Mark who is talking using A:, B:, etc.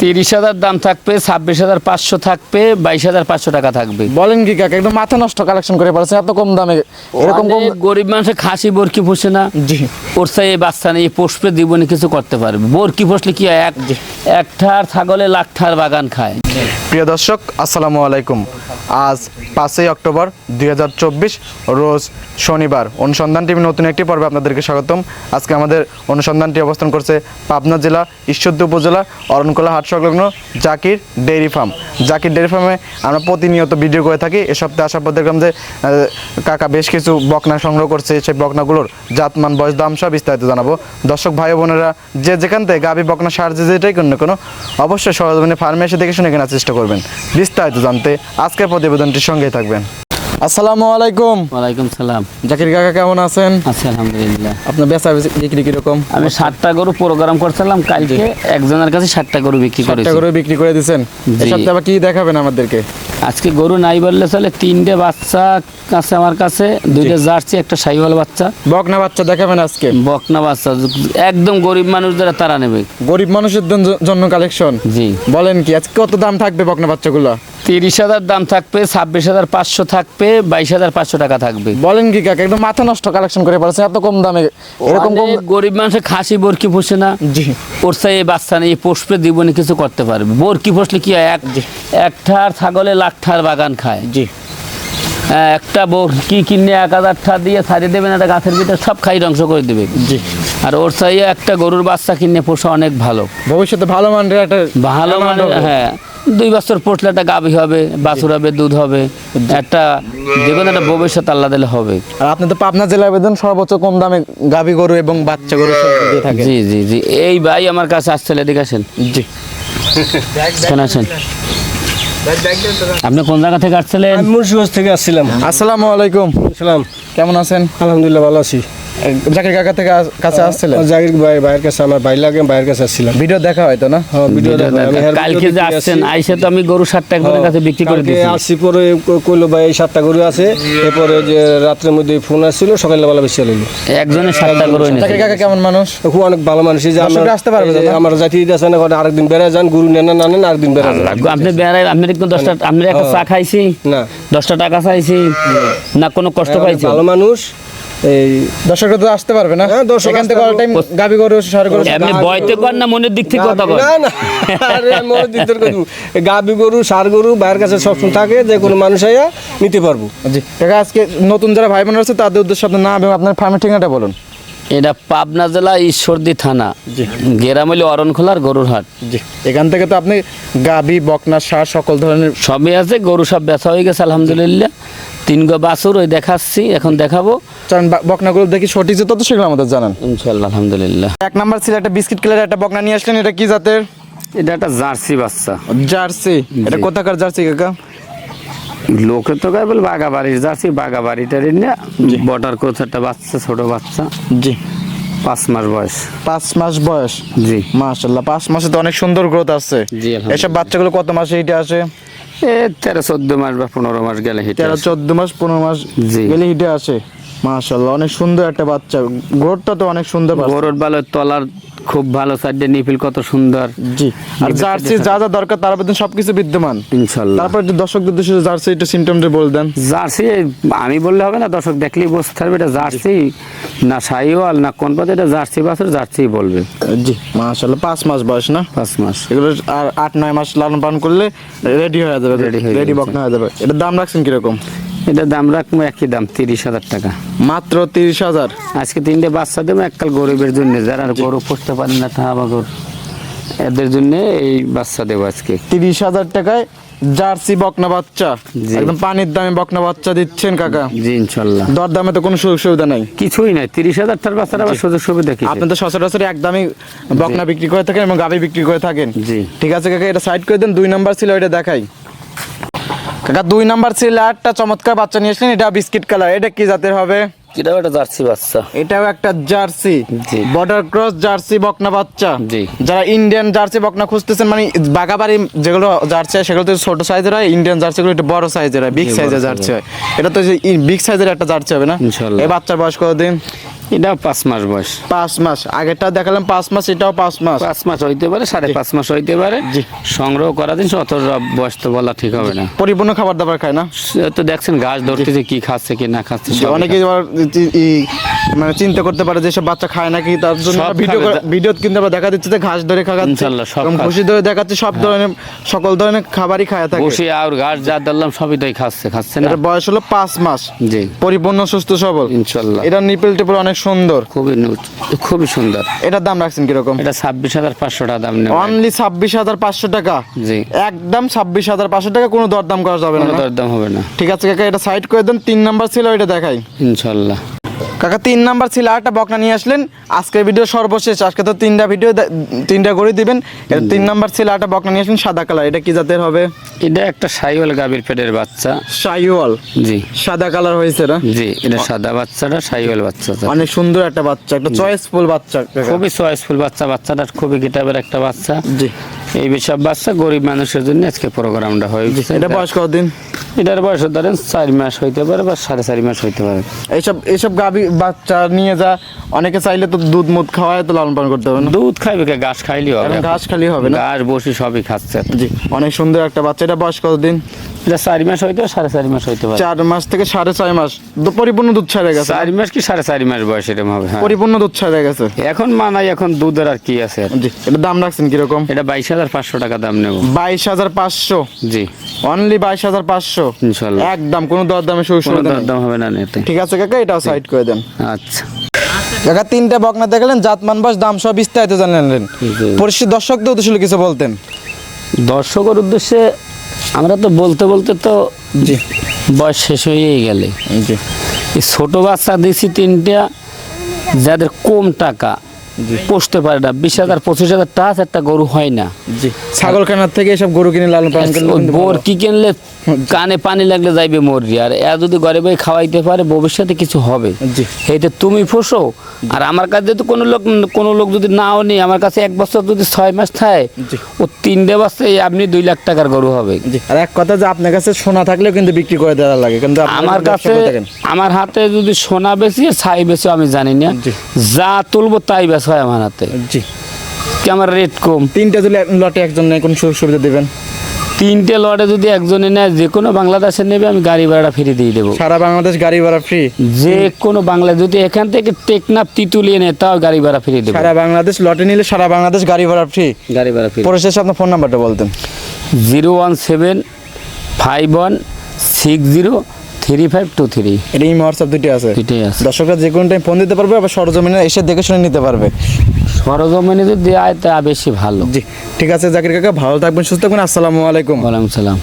A: তিরিশ হাজার দাম থাকবে ছাব্বিশ হাজার পাঁচশো থাকবে বাইশ হাজার পাঁচশো টাকা থাকবে।
B: বলেন কি কাকা একদম মাথা নষ্ট কালেকশন করে পারছেন এত কম দামে। এরকম কম
A: গরিব মানুষের খাসি বরকি পোষে না।
B: জি।
A: ওর এই বাচ্চা নেই পোষবে জীবনে কিছু করতে পারবে। বরকি পোষলে কি হয়? এক একঠার ছাগলে লাখটার বাগান খায়।
B: প্রিয় দর্শক, আসসালামু আলাইকুম। আজ পাঁচই অক্টোবর দুই হাজার চব্বিশ, রোজ শনিবার। অনুসন্ধান টিভি নতুন একটি পর্বে আপনাদেরকে স্বাগতম। আজকে আমাদের অনুসন্ধানটি অবস্থান করছে পাবনা জেলা, ঈশ্বরদী উপজেলা, অরণকোলা হাট সংলগ্ন Zakir dairy farm. Zakir dairy ফার্মে আমরা প্রতিনিয়ত ভিডিও করে থাকি। এ সপ্তাহে আসার পর দেখলাম যে কাকা বেশ কিছু বকনা সংগ্রহ করছে। সেই বকনাগুলোর জাতমান, বয়স, দাম সব বিস্তারিত জানাব। দর্শক, ভাই বোনেরা যে যেখান থেকে গাভী বকনা সার যে যেটাই কোনো কোনো, অবশ্যই সরজমিনে ফার্মে এসে দেখে শুনে চেষ্টা করবেন। বিস্তারিত জানতে আজকের প্রতিবেদনটির সঙ্গে থাকবেন। আসসালামু আলাইকুম।
A: ওয়ালাইকুম সালাম।
B: জাকির কাকা কেমন আছেন?
A: আলহামদুলিল্লাহ।
B: আপনার বেচা বিক্রি কীরকম?
A: আমি ষাটটা গরু প্রোগ্রাম করছিলাম কালকে একজনের কাছে ষাটটা গরু বিক্রি
B: করে বিক্রি করে দিয়েছেন। কি দেখাবেন আমাদেরকে?
A: আজকে গরু নাই বললে চলে তিনটে বাচ্চা আছে আমার কাছে দুইটা জার্সি একটা সাইওয়াল বাচ্চা।
B: বকনা বাচ্চা দেখাবেন আজকে?
A: বকনা বাচ্চা একদম গরিব মানুষ যারা তারা নেবে।
B: গরিব মানুষের জন্য কালেকশন
A: জি।
B: বলেন কি আজকে কত দাম থাকবে বকনা বাচ্চাগুলো?
A: তিরিশ হাজার দাম থাকবে ছাব্বিশ হাজার পাঁচশো থাকবে বাইশ হাজার পাঁচশো টাকা থাকবে।
B: বলেন কি কাকা একদম মাথা নষ্ট কালেকশন করে পারছেন এত কম দামে এরকম কম
A: গরিব মানুষের খাসি বরকি পোষে না।
B: জি।
A: ওর সাই এই বাচ্চা নেই পোষবে জীবনে কিছু করতে পারবে। বরকি পোষলে কি হয় এক একটার ছাগলে লাখটার বাগান খায়।
B: জি।
A: হ্যাঁ, একটা বরকি কিনে এক হাজার টা দিয়ে ছাড়িয়ে দেবেন একটা গাছের ভিতরে সব খাই ধ্বংস করে দেবে।
B: জি।
A: আর ওর চাইয়ে একটা গরুর বাচ্চা কিনে পোষা অনেক ভালো।
B: ভবিষ্যতে ভালো মানের একটা
A: ভালো
B: amount
A: মানে হ্যাঁ। দুই বছর পড়লে একটা গাভী হবে বাছুর হবে দুধ হবে একটা যে কোনো একটা ভবিষ্যৎ আল্লাহ দিলে হবে।
B: আর আপনি তো পাবনা জেলার বেতন সর্বোচ্চ কম দামে গাভী গরু এবং বাচ্চা গরু সব দিয়ে থাকে
A: জি জি জি। এই ভাই আমার কাছে আসছিল এদিকে আসেন।
B: জি।
A: আসেন। আপনি কোন জায়গা থেকে আসছিলেন?
C: আমি মুন্সিগঞ্জ থেকে আসছিলাম।
B: আসসালামু আলাইকুম।
C: সালাম
B: কেমন আছেন?
C: আলহামদুলিল্লাহ ভালো আছি।
B: জাকির কাকা থেকে কাছে আসছিলেন?
C: জাগির ভাই ভাইয়ের কাছে আমার ভাই লাগে ভাইয়ের কাছে আসছিলাম।
B: ভিডিও দেখা হয়তো না?
C: হ্যাঁ, ভিডিও
A: কালকে যে আসছেন। আইসে তো আমি গরু সাতটা একজনের কাছে বিক্রি করে দিয়েছি।
C: আসছি পরে কইলো ভাই এই সাতটা গরু আছে। এরপরে যে রাত্রের মধ্যে ফোন আসছিল সকালবেলা বেশি
A: একজনের সাতটা গরু
B: জাকির কাকা কেমন মানুষ?
C: খুব অনেক ভালো মানুষ। যে আমরা-
B: আসতে পারবে?
C: আমার জাতি আছে না আরেকদিন বেড়ে যান গরু নেন না নেন আরেকদিন বেড়ে যান।
A: আপনি বেড়াই আপনি দশটা আপনি একটা চা খাইছি
C: না।
A: দশটা টাকা চাইছি না। কোনো কষ্ট পাইছি?
C: ভালো মানুষ এই
B: দর্শকরা তো আসতে পারবে না।
C: হ্যাঁ,
B: এখান থেকে অল টাইম গাভী গরু সার গরু।
A: এমনি বয়তে কর না মনের দিক থেকে কথা কর
C: না না। আরে আমি ওর দিক থেকে গাভী গরু সার গরু ভাইয়ের কাছে সবসময় থাকে যে কোনো মানুষ আইয়া নিতে পারব।
B: জি। কাকা আজকে নতুন যারা ভাই বোন আছে তাদের উদ্দেশ্যে আপনার নাম এবং আপনার ফার্মের ঠিকানাটা বলুন।
A: এটা পাবনা জেলা ঈশ্বরদী থানা।
B: জি।
A: গেরাম হইলে অরণখোলার গরুর হাট
B: জি। এখান থেকে তো আপনি গাভী বকনা সার সকল ধরনের
A: সবই আছে গরু সব বেচা হয়ে গেছে আলহামদুলিল্লাহ। তিন গো বাছুর ওই দেখাচ্ছি এখন দেখাবো।
B: কারণ বকনাগুলো দেখি সঠিক যে তত সেগুলো আমাদের জানান।
A: ইনশাল্লাহ আলহামদুলিল্লাহ।
B: এক নাম্বার ছিল একটা বিস্কিট কালারের একটা বকনা নিয়ে আসলেন এটা কি জাতের?
A: এটা একটা জার্সি বাচ্চা।
B: জার্সি। এটা কোথাকার জার্সি কাকা?
A: লোকে তো গায়ে বলে বাগা বাড়ির জার্সি বাগা বাড়িটার না বর্ডার কোচ একটা বাচ্চা ছোট বাচ্চা।
B: জি।
A: পাঁচ মাস বয়স।
B: পাঁচ মাস বয়স?
A: জি।
B: মাশাল্লাহ পাঁচ মাসে তো অনেক সুন্দর গ্রোথ আছে
A: জি,
B: এসব বাচ্চাগুলো কত মাসে এটা আসে?
A: এ তেরো চোদ্দ মাস বা পনেরো মাস গেলে হেঁটে
B: তেরো চোদ্দ মাস পনেরো মাস। গেলে হিটে আসে মাশাল্লাহ অনেক সুন্দর একটা বাচ্চা গোরটা তো অনেক সুন্দর।
A: গরুর ভালো তলার খুব ভালো সাইডে নিপিল কত সুন্দর।
B: জি আর জার্সি যা যা দরকার তার মধ্যে সবকিছু বিদ্যমান।
A: ইনশাল্লাহ।
B: তারপর একটু দর্শকদের উদ্দেশ্যে জার্সি একটু সিমটমটা বলে দেন।
A: জার্সি আমি বললে হবে না দর্শক দেখলেই বুঝতে পারবে এটা জার্সি না সাইওয়াল না কোন পথে এটা জার্সি বাছুর জার্সি বলবে।
B: জি মাশাল্লাহ পাঁচ মাস বয়স না?
A: পাঁচ মাস।
B: এগুলো আর আট নয় মাস লালন পালন করলে রেডি হয়ে যাবে রেডি। বকনা হয়ে যাবে। এটার দাম রাখছেন কীরকম?
A: এটা দাম রাখব একই দাম তিরিশ হাজার টাকা।
B: মাত্র তিরিশ হাজার?
A: আজকে তিনটে বাচ্চা দেবো এককাল গরিবের জন্য। যারা গরু পুষতে পারে না তা বাগর। এদের জন্য এই বাচ্চা দেবো আজকে।
B: তিরিশ হাজার টাকায় জার্সি বকনা বাচ্চা। একদম পানির দামে বকনা বাচ্চা দিচ্ছেন কাকা।
A: জি ইনশাল্লাহ।
B: দর দামে তো কোনো সুযোগ সুবিধা নাই।
A: কিছুই নাই তিরিশ হাজার টাকার বাচ্চার আবার সুযোগ সুবিধা কি?
B: আপনি তো সচরাচর এক দামে বকনা বিক্রি করে থাকেন এবং গাভি বিক্রি করে থাকেন।
A: জি।
B: ঠিক আছে কাকা এটা সাইড করে দেন দুই নাম্বার ছিল এটা দেখাই। কাকা দুই নাম্বার ছিল একটা চমৎকার বাচ্চা নিয়ে আসলেন এটা বিস্কিট কালার এটা কি জাতের হবে?
A: কিটাও একটা জার্সি বাচ্চা।
B: এটাও একটা জার্সি বর্ডার ক্রস জার্সি বকনা বাচ্চা।
A: জি।
B: যারা ইন্ডিয়ান জার্সি বকনা খুঁজতেছেন মানে বাগাবাড়ি যেগুলো জার্সি হয় সেগুলো তো ছোট সাইজের হয় ইন্ডিয়ান জার্সিগুলো একটু বড় সাইজের হয় বিগ সাইজের। জার্সি হয়। এটা তো বিগ সাইজের একটা জার্সি হবে না। এই বাচ্চার বয়স কত দিন
A: এটা পাঁচ মাস বয়স।
B: পাঁচ মাস। আগেরটা দেখালাম পাঁচ মাস এটাও পাঁচ মাস।
A: পাঁচ মাস হইতে পারে সাড়ে পাঁচ মাস হইতে পারে। সংগ্রহ করা দিন অত বয়স তো বলা ঠিক হবে না।
B: পরিপূর্ণ খাবার দাবার খায় না?
A: সে তো দেখছেন গাছ ধরতেছে কি খাচ্ছে কি না খাচ্ছে
B: অনেকে মানে চিন্তা করতে পারে যেসব বাচ্চা খায় নাকি তার জন্য ভিডিও। ভিডিও কিন্তু আবার দেখা দিচ্ছে যে ঘাস ধরে খাওয়াচ্ছে। ভুসি ধরে দেখাচ্ছে সব ধরনের সকল ধরনের খাবারই খায় থাকে।
A: বসে আর ঘাস যা দিলাম সবই তাই খাচ্ছে খাচ্ছে না।
B: বয়স হলো পাঁচ মাস।
A: জি।
B: পরিপূর্ণ সুস্থ সবল।
A: ইনশাল্লাহ।
B: এটা নিপেল টেপল অনেক সুন্দর।
A: খুবই খুবই সুন্দর।
B: এটার দাম রাখছেন কীরকম?
A: এটা ছাব্বিশ হাজার পাঁচশো টাকা দাম
B: অনলি ছাব্বিশ হাজার পাঁচশো টাকা?
A: জি।
B: একদম ছাব্বিশ হাজার পাঁচশো টাকা কোনো দরদাম করা যাবে না?
A: দরদাম হবে না।
B: ঠিক আছে কাকা এটা সাইড করে দেন তিন নাম্বার ছিল এটা দেখাই।
A: ইনশাল্লাহ।
B: কাকা তিন নাম্বার ছিল আর একটা বকনা নিয়ে আসলেন। আজকের ভিডিও সর্বশেষ আজকে তো তিনটা ভিডিও তিনটা করে দিবেন। তিন নাম্বার ছিল আর একটা বকনা নিয়ে আসলেন সাদা কালার এটা কি জাতের হবে?
A: এটা একটা সাইওয়াল গাভীর পেটের বাচ্চা।
B: শাইওয়াল?
A: জি।
B: সাদা কালার হয়েছে না?
A: জি এটা সাদা বাচ্চাটা সাইওয়াল বাচ্চা
B: অনেক সুন্দর একটা বাচ্চা একটা চয়েসফুল বাচ্চা
A: খুবই চয়েসফুল বাচ্চা বাচ্চাটা খুবই কিতাবের একটা বাচ্চা।
B: জি।
A: এই সব বাচ্চা গরিব মানুষের জন্য আজকে প্রোগ্রামটা হয়েছে
B: এটা বয়স কতদিন?
A: এটার বয়স ধরেন চার মাস হইতে পারে বা সাড়ে চার মাস হইতে পারে।
B: এইসব এইসব গাভী বাচ্চা নিয়ে যা অনেকে চাইলে তো দুধ মুদ খাওয়ায় তো লালন পালন করতে হবে না?
A: দুধ খাইবে কে? ঘাস খাইলেই হবে
B: ঘাস খালি হবে না?
A: ঘাস বসি সবই খাচ্ছে।
B: জি অনেক সুন্দর একটা বাচ্চা। এটা বয়স কতদিন?
A: এটা চারি মাস হইতে সাড়ে চারি মাস হইতে পারে।
B: চার মাস থেকে সাড়ে ছয় মাস। পরিপূর্ণ দুধ ছেড়ে গেছে
A: চারি মাস কি সাড়ে চারি মাস বয়স এরকম হবে? হ্যাঁ।
B: পরিপূর্ণ দুধ ছেড়ে গেছে?
A: এখন মানাই এখন দুধের আর কি আছে? আর?
B: জি এটা দাম রাখছেন কীরকম?
A: এটা বাইশ হাজার পাঁচশো টাকা দাম নেব।
B: বাইশ হাজার পাঁচশো?
A: জি।
B: অনলি বাইশ হাজার পাঁচশো?
A: ইনশাল্লাহ।
B: একদম কোনো
A: কোনো দাম হবে না
B: ঠিক আছে কাকা এটাও সাইড করে দেন।
A: আচ্ছা।
B: কাকা তিনটা বকনা দেখলেন জাত মানবাস দাম সব বিস্তারিত জানলেন। পরিস্থিতি দর্শকদের উদ্দেশ্যে কিছু বলতেন।
A: দর্শকের উদ্দেশ্যে আমরা তো বলতে বলতে তো
B: জি।
A: বয়স শেষ হয়েই গেলে।
B: জি।
A: ছোট বাচ্চা দিছি তিনটা যাদের কম টাকা। পুষতে পারে না। বিশ হাজার পঁচিশ হাজার টাকা একটা গরু হয় না।
B: জি। ছাগল খানার থেকে এসব গরু কিনে লালন পালন করলে
A: বোর কি কিনলে কানে পানি লাগলে যাইবে মরি আর এ যদি ঘরে বই খাওয়াইতে পারে ভবিষ্যতে কিছু হবে।
B: জি।
A: তুমি ফোসো আর আমার কাছে তো কোনো লোক কোনো লোক যদি নাও নেই আমার কাছে এক বছর যদি ছয় মাস থাকে ও তিনটে বাচ্চা আপনি দুই লাখ টাকার গরু হবে।
B: আর এক কথা যে আপনার কাছে সোনা থাকলেও কিন্তু বিক্রি করে দেওয়া লাগে। কিন্তু
A: আমার কাছে আমার হাতে যদি সোনা বেশি ছাই বেশি আমি জানি না। যা তুলবো তাই বেশ হয় আমার হাতে।
B: জি।
A: কি আমার রেট কম?
B: তিনটা যদি লটে একজন নেই কোন সুযোগ সুবিধা দেবেন?
A: তিনটে লটে যদি একজনে নেয় যে কোনো বাংলাদেশে নেবে আমি গাড়ি ভাড়াটা ফিরে দিয়ে দেবো।
B: সারা বাংলাদেশ গাড়ি ভাড়া ফ্রি
A: যে কোনো বাংলা যদি এখান থেকে টেকনাফ তিতুলিয়ে নেয় তাও গাড়ি ভাড়া ফিরে দেবো।
B: সারা বাংলাদেশ লটে নিলে সারা বাংলাদেশ গাড়ি ভাড়া ফ্রি
A: গাড়ি ভাড়া ফ্রি
B: পরিশেষে আপনার ফোন নাম্বারটা বলতেন।
A: Zero one seven five one six zero three five two three.
B: এটা এই হোয়াটসঅ্যাপ দুটি আছে।
A: আছে।
B: দর্শকরা যে কোনো টাইম ফোন দিতে পারবে আবার সরজমিনে এসে দেখে শুনে নিতে পারবে।
A: সরজমিনে যদি দেয় তা বেশি ভালো।
B: জি ঠিক আছে জাকির কাকা ভালো থাকবেন সুস্থ থাকবেন আসসালামু আলাইকুম।
A: ওয়ালাইকুম সালাম।